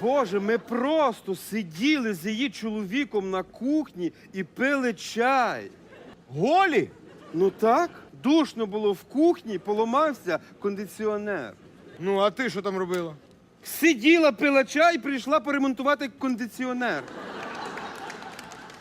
Боже, ми просто сиділи з її чоловіком на кухні і пили чай. Голі? Ну так, душно було в кухні, поламався кондиціонер. Ну, а ти що там робила? Сиділа, пила чай, прийшла поремонтувати кондиціонер.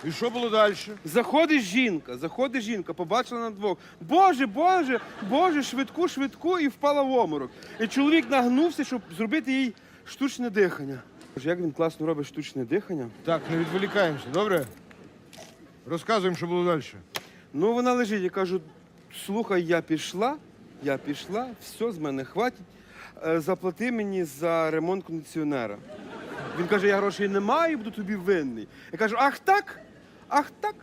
І що було далі? Заходить жінка, заходить жінка, побачила на двох. Боже, боже, боже, швидку, швидку, і впала в оморок. І чоловік нагнувся, щоб зробити їй штучне дихання. Боже, як він класно робить штучне дихання. Так, не відволікаємося, добре? Розказуємо, що було далі. Ну, вона лежить, я кажу: слухай, я пішла, я пішла, все, з мене хватить. Е, Заплати мені за ремонт кондиціонера. Він каже, я грошей не маю, буду тобі винний. Я кажу, ах так? Ах так?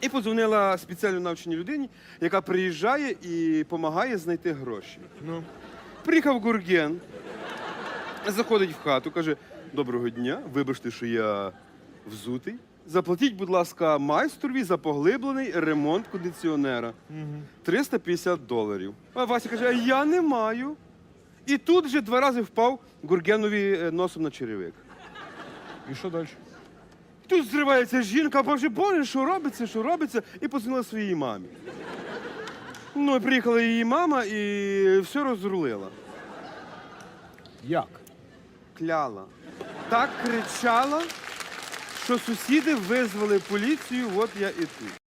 І подзвонила спеціально навченій людині, яка приїжджає і допомагає знайти гроші. Ну. Приїхав Гурген, заходить в хату, каже: Доброго дня, вибачте, що я взутий. Заплатіть, будь ласка, майстрові за поглиблений ремонт кондиціонера. 350 доларів. А Вася каже: а я не маю. І тут вже два рази впав Гургенові е, носом на черевик. І що далі? Тут зривається жінка, боже, боже, що робиться, що робиться, і подзвонила своїй мамі. Ну, і приїхала її мама і все розрулила. Як? Кляла. Так кричала, що сусіди визвали поліцію, от я і тут.